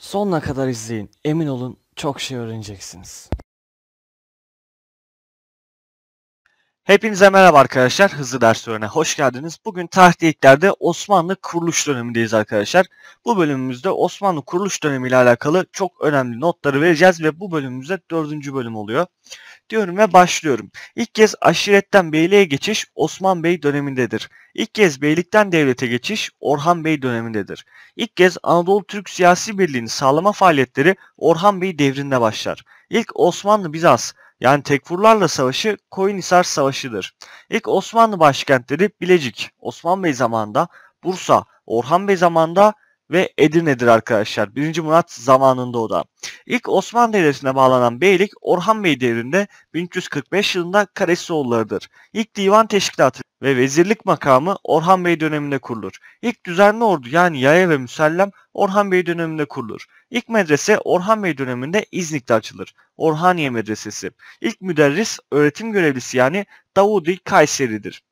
Sonuna kadar izleyin. Emin olun çok şey öğreneceksiniz. Hepinize merhaba arkadaşlar. Hızlı ders öğrene hoş geldiniz. Bugün tarihte ilklerde Osmanlı kuruluş dönemindeyiz arkadaşlar. Bu bölümümüzde Osmanlı kuruluş dönemiyle alakalı çok önemli notları vereceğiz ve bu bölümümüzde dördüncü bölüm oluyor. Diyorum ve başlıyorum. İlk kez aşiretten beyliğe geçiş Osman Bey dönemindedir. İlk kez beylikten devlete geçiş Orhan Bey dönemindedir. İlk kez Anadolu Türk siyasi birliğini sağlama faaliyetleri Orhan Bey devrinde başlar. İlk Osmanlı-Bizans yani Tekfurlarla Savaşı Koyunhisar Savaşı'dır. İlk Osmanlı başkentleri Bilecik, Osman Bey zamanında, Bursa, Orhan Bey zamanında ve Edirne'dir arkadaşlar. 1. Murat zamanında o da. İlk Osmanlı Devleti'ne bağlanan beylik Orhan Bey devrinde 1345 yılında Karesioğulları'dır. İlk divan teşkilatı ve vezirlik makamı Orhan Bey döneminde kurulur. İlk düzenli ordu yani yaya ve müsellem Orhan Bey döneminde kurulur. İlk medrese Orhan Bey döneminde İznik'te açılır. Orhaniye Medresesi. İlk müderris öğretim görevlisi yani Davudi Kayseri'dir.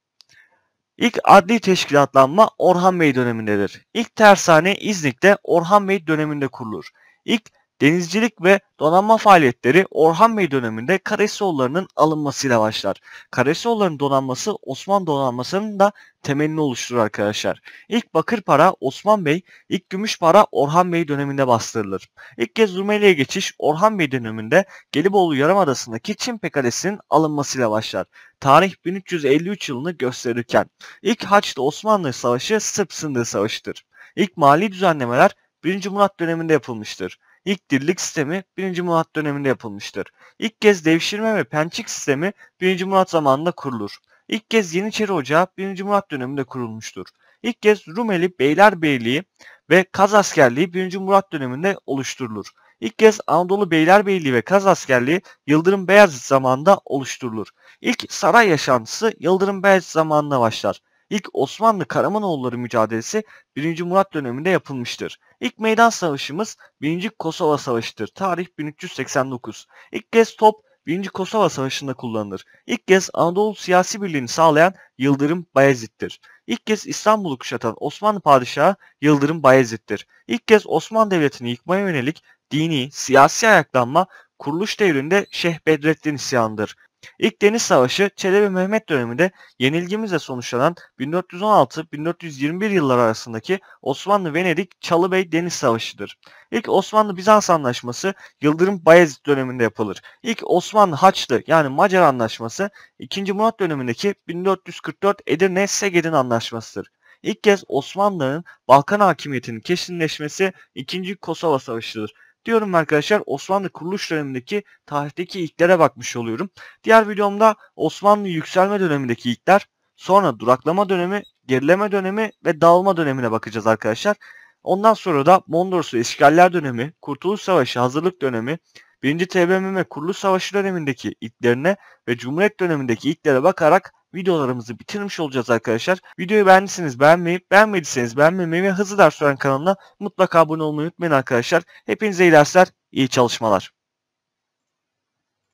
İlk adli teşkilatlanma Orhan Bey dönemindedir. İlk tersane İznik'te Orhan Bey döneminde kurulur. İlk denizcilik ve donanma faaliyetleri Orhan Bey döneminde Karasioğulları'nın alınmasıyla başlar. Karasioğulları'nın donanması Osmanlı donanmasının da temelini oluşturur arkadaşlar. İlk bakır para Osman Bey, ilk gümüş para Orhan Bey döneminde bastırılır. İlk kez Rumeli'ye geçiş Orhan Bey döneminde Gelibolu Yarımadası'ndaki Çimpe Kalesi'nin alınmasıyla başlar. Tarih 1353 yılını gösterirken ilk Haçlı Osmanlı Savaşı Sırp Sınırı Savaşı'dır. İlk mali düzenlemeler 1. Murat döneminde yapılmıştır. İlk dirlik sistemi 1. Murat döneminde yapılmıştır. İlk kez devşirme ve pençik sistemi 1. Murat zamanında kurulur. İlk kez Yeniçeri Ocağı 1. Murat döneminde kurulmuştur. İlk kez Rumeli Beylerbeyliği ve Kaz askerliği 1. Murat döneminde oluşturulur. İlk kez Anadolu Beylerbeyliği ve Kaz askerliği Yıldırım Beyazıt zamanında oluşturulur. İlk saray yaşantısı Yıldırım Beyazıt zamanında başlar. İlk Osmanlı Karamanoğulları mücadelesi 1. Murat döneminde yapılmıştır. İlk meydan savaşımız 1. Kosova Savaşı'dır. Tarih 1389. İlk kez top 1. Kosova Savaşı'nda kullanılır. İlk kez Anadolu siyasi birliğini sağlayan Yıldırım Bayezid'dir. İlk kez İstanbul'u kuşatan Osmanlı Padişahı Yıldırım Bayezid'dir. İlk kez Osmanlı Devleti'ni yıkmaya yönelik dini, siyasi ayaklanma kuruluş devrinde Şeyh Bedrettin isyanıdır. İlk Deniz Savaşı Çelebi Mehmet döneminde yenilgimizle sonuçlanan 1416-1421 yılları arasındaki Osmanlı-Venedik-Çalıbey Deniz Savaşı'dır. İlk Osmanlı-Bizans Anlaşması Yıldırım Bayezid döneminde yapılır. İlk Osmanlı-Haçlı yani Macar Anlaşması 2. Murat dönemindeki 1444 Edirne-Segedin Anlaşmasıdır. İlk kez Osmanlı'nın Balkan hakimiyetinin kesinleşmesi 2. Kosova Savaşı'dır diyorum arkadaşlar Osmanlı kuruluş dönemindeki tarihteki ilklere bakmış oluyorum. Diğer videomda Osmanlı yükselme dönemindeki ilkler, sonra duraklama dönemi, gerileme dönemi ve dağılma dönemine bakacağız arkadaşlar. Ondan sonra da Mondorsu işgaller dönemi, Kurtuluş Savaşı hazırlık dönemi, 1. TBMM Kuruluş Savaşı dönemindeki ilklerine ve Cumhuriyet dönemindeki ilklere bakarak videolarımızı bitirmiş olacağız arkadaşlar. Videoyu beğendiyseniz beğenmeyi, beğenmediyseniz beğenmemeyi ve hızlı ders öğren kanalına mutlaka abone olmayı unutmayın arkadaşlar. Hepinize iyi dersler, iyi çalışmalar.